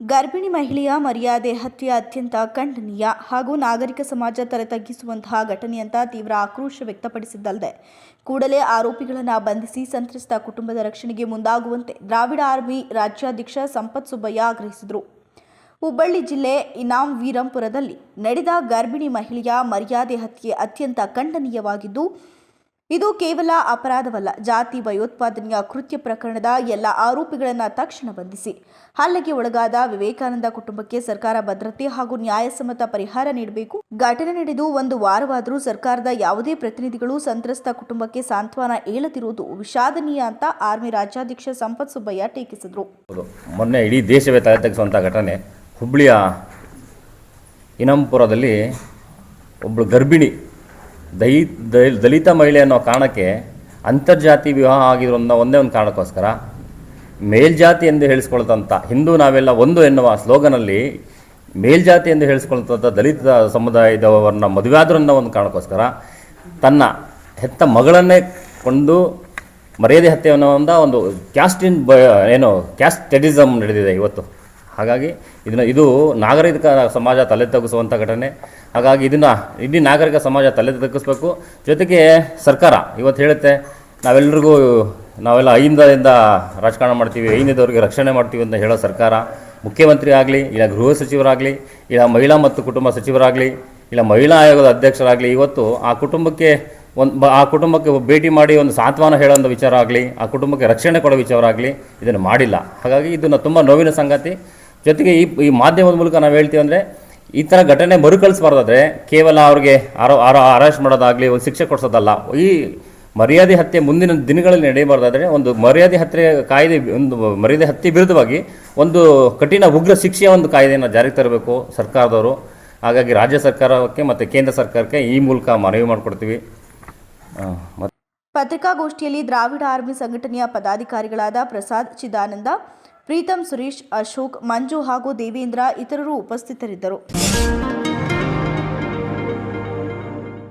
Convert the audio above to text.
ಗರ್ಭಿಣಿ ಮಹಿಳೆಯ ಮರ್ಯಾದೆ ಹತ್ಯೆ ಅತ್ಯಂತ ಖಂಡನೀಯ ಹಾಗೂ ನಾಗರಿಕ ಸಮಾಜ ತಲೆತಗ್ಗಿಸುವಂತಹ ಘಟನೆ ಅಂತ ತೀವ್ರ ಆಕ್ರೋಶ ವ್ಯಕ್ತಪಡಿಸಿದ್ದಲ್ಲದೆ ಕೂಡಲೇ ಆರೋಪಿಗಳನ್ನು ಬಂಧಿಸಿ ಸಂತ್ರಸ್ತ ಕುಟುಂಬದ ರಕ್ಷಣೆಗೆ ಮುಂದಾಗುವಂತೆ ದ್ರಾವಿಡ ಆರ್ಮಿ ರಾಜ್ಯಾಧ್ಯಕ್ಷ ಸಂಪತ್ ಸುಬ್ಬಯ್ಯ ಆಗ್ರಹಿಸಿದರು. ಹುಬ್ಬಳ್ಳಿ ಜಿಲ್ಲೆ ಇನಾಂ ವೀರಂಪುರದಲ್ಲಿ ನಡೆದ ಗರ್ಭಿಣಿ ಮಹಿಳೆಯ ಮರ್ಯಾದೆ ಹತ್ಯೆ ಅತ್ಯಂತ ಖಂಡನೀಯವಾಗಿದ್ದು ಇದು ಕೇವಲ ಅಪರಾಧವಲ್ಲ, ಜಾತಿ, ಭಯೋತ್ಪಾದನೆಯ ಕೃತ್ಯ ಪ್ರಕರಣದ ಎಲ್ಲ ಆರೋಪಿಗಳನ್ನು ತಕ್ಷಣ ಬಂಧಿಸಿ. ಹಲ್ಲೆಗೆ ಒಳಗಾದ ವಿವೇಕಾನಂದ ಕುಟುಂಬಕ್ಕೆ ಸರ್ಕಾರ ಭದ್ರತೆ ಹಾಗೂ ನ್ಯಾಯಸಮ್ಮತ ಪರಿಹಾರ ನೀಡಬೇಕು. ಘಟನೆ ನಡೆದು ಒಂದು ವಾರವಾದರೂ ಸರ್ಕಾರದ ಯಾವುದೇ ಪ್ರತಿನಿಧಿಗಳು ಸಂತ್ರಸ್ತ ಕುಟುಂಬಕ್ಕೆ ಸಾಂತ್ವನ ಹೇಳದಿರುವುದು ವಿಷಾದನೀಯ ಅಂತ ಆರ್ಮಿ ರಾಜ್ಯಾಧ್ಯಕ್ಷ ಸಂಪತ್ ಸುಬ್ಬಯ್ಯ ಟೀಕಿಸಿದರು. ಮೊನ್ನೆ ಇಡೀ ದೇಶವೇ ತಲೆ ಘಟನೆ. ಹುಬ್ಬಳ್ಳಿಯ ಇನಂಪುರದಲ್ಲಿ ಒಬ್ಬಳು ಗರ್ಭಿಣಿ ದೈ ದಲಿತ ಮಹಿಳೆ ಅನ್ನೋ ಕಾರಣಕ್ಕೆ ಅಂತರ್ಜಾತಿ ವಿವಾಹ ಆಗಿರೋದನ್ನ ಒಂದೇ ಒಂದು ಕಾರಣಕ್ಕೋಸ್ಕರ ಮೇಲ್ಜಾತಿ ಎಂದು ಹೇಳಿಸ್ಕೊಳ್ತಂಥ ಹಿಂದೂ ನಾವೆಲ್ಲ ಒಂದು ಎನ್ನುವ ಸ್ಲೋಗನಲ್ಲಿ ಮೇಲ್ಜಾತಿ ಎಂದು ಹೇಳಿಸ್ಕೊಳ್ತಂಥ ದಲಿತ ಸಮುದಾಯದವರನ್ನ ಮದುವೆ ಒಂದು ಕಾರಣಕ್ಕೋಸ್ಕರ ತನ್ನ ಹೆತ್ತ ಮಗಳನ್ನೇ ಕೊಂಡು ಮರ್ಯಾದೆ ಹತ್ಯೆ ಅನ್ನೋ ಒಂದು ಕ್ಯಾಸ್ಟ್ ಕ್ಯಾಸ್ಟಿನ್ ಏನು ಏನು ಕ್ಯಾಸ್ಟೆಡಿಸಮ್ ನಡೆದಿದೆ ಇವತ್ತು. ಹಾಗಾಗಿ ಇದನ್ನು ಇದು ನಾಗರಿಕ ಸಮಾಜ ತಲೆ ತಗ್ಗಿಸುವಂಥ ಘಟನೆ. ಹಾಗಾಗಿ ಇದನ್ನು ಇಡೀ ನಾಗರಿಕ ಸಮಾಜ ತಲೆ ತಗ್ಗಿಸ್ಬೇಕು. ಜೊತೆಗೆ ಸರ್ಕಾರ ಇವತ್ತು ಹೇಳುತ್ತೆ ನಾವೆಲ್ಲರಿಗೂ ನಾವೆಲ್ಲ ಐಂದದಿಂದ ರಾಜಕಾರಣ ಮಾಡ್ತೀವಿ ಅಹಿಂದದವ್ರಿಗೆ ರಕ್ಷಣೆ ಮಾಡ್ತೀವಿ ಅಂತ ಹೇಳೋ ಸರ್ಕಾರ. ಮುಖ್ಯಮಂತ್ರಿ ಆಗಲಿ, ಇಲ್ಲ ಗೃಹ ಸಚಿವರಾಗಲಿ, ಇಲ್ಲ ಮಹಿಳಾ ಮತ್ತು ಕುಟುಂಬ ಸಚಿವರಾಗಲಿ, ಇಲ್ಲ ಮಹಿಳಾ ಆಯೋಗದ ಅಧ್ಯಕ್ಷರಾಗಲಿ, ಇವತ್ತು ಆ ಕುಟುಂಬಕ್ಕೆ ಒಂದು ಆ ಕುಟುಂಬಕ್ಕೆ ಭೇಟಿ ಮಾಡಿ ಒಂದು ಸಾಂತ್ವನ ಹೇಳೋಂಥ ವಿಚಾರ ಆಗಲಿ, ಆ ಕುಟುಂಬಕ್ಕೆ ರಕ್ಷಣೆ ಕೊಡೋ ವಿಚಾರ ಆಗಲಿ, ಇದನ್ನು ಮಾಡಿಲ್ಲ. ಹಾಗಾಗಿ ಇದನ್ನು ತುಂಬ ನೋವಿನ ಸಂಗತಿ. ಜೊತೆಗೆ ಈ ಈ ಮಾಧ್ಯಮದ ಮೂಲಕ ನಾವು ಹೇಳ್ತೀವಿ ಅಂದರೆ ಈ ಥರ ಘಟನೆ ಮರುಕಳಿಸಬಾರ್ದಾದ್ರೆ ಕೇವಲ ಅವ್ರಿಗೆ ಆರೋ ಆರೋ ಅರೆಸ್ಟ್ ಮಾಡೋದಾಗಲಿ ಒಂದು ಶಿಕ್ಷೆ ಕೊಡಿಸೋದಲ್ಲ. ಈ ಮರ್ಯಾದೆ ಹತ್ಯೆ ಮುಂದಿನ ದಿನಗಳಲ್ಲಿ ನಡೆಯಬಾರ್ದಾದರೆ ಒಂದು ಮರ್ಯಾದೆ ಹತ್ಯೆ ಕಾಯ್ದೆ ಒಂದು ಮರ್ಯಾದೆ ಹತ್ಯೆ ವಿರುದ್ಧವಾಗಿ ಒಂದು ಕಠಿಣ ಉಗ್ರ ಶಿಕ್ಷೆಯ ಒಂದು ಕಾಯ್ದೆಯನ್ನು ಜಾರಿಗೆ ತರಬೇಕು ಸರ್ಕಾರದವರು. ಹಾಗಾಗಿ ರಾಜ್ಯ ಸರ್ಕಾರಕ್ಕೆ ಮತ್ತು ಕೇಂದ್ರ ಸರ್ಕಾರಕ್ಕೆ ಈ ಮೂಲಕ ಮನವಿ ಮಾಡಿಕೊಡ್ತೀವಿ. ಪತ್ರಿಕಾಗೋಷ್ಠಿಯಲ್ಲಿ ದ್ರಾವಿಡ ಆರ್ಮಿ ಸಂಘಟನೆಯ ಪದಾಧಿಕಾರಿಗಳಾದ ಪ್ರಸಾದ್ ಚಿದಾನಂದ ಪ್ರೀತಂ ಸುರೇಶ್ ಅಶೋಕ್ ಮಂಜು ಹಾಗೂ ದೇವೇಂದ್ರ ಇತರರು ಉಪಸ್ಥಿತರಿದ್ದರು.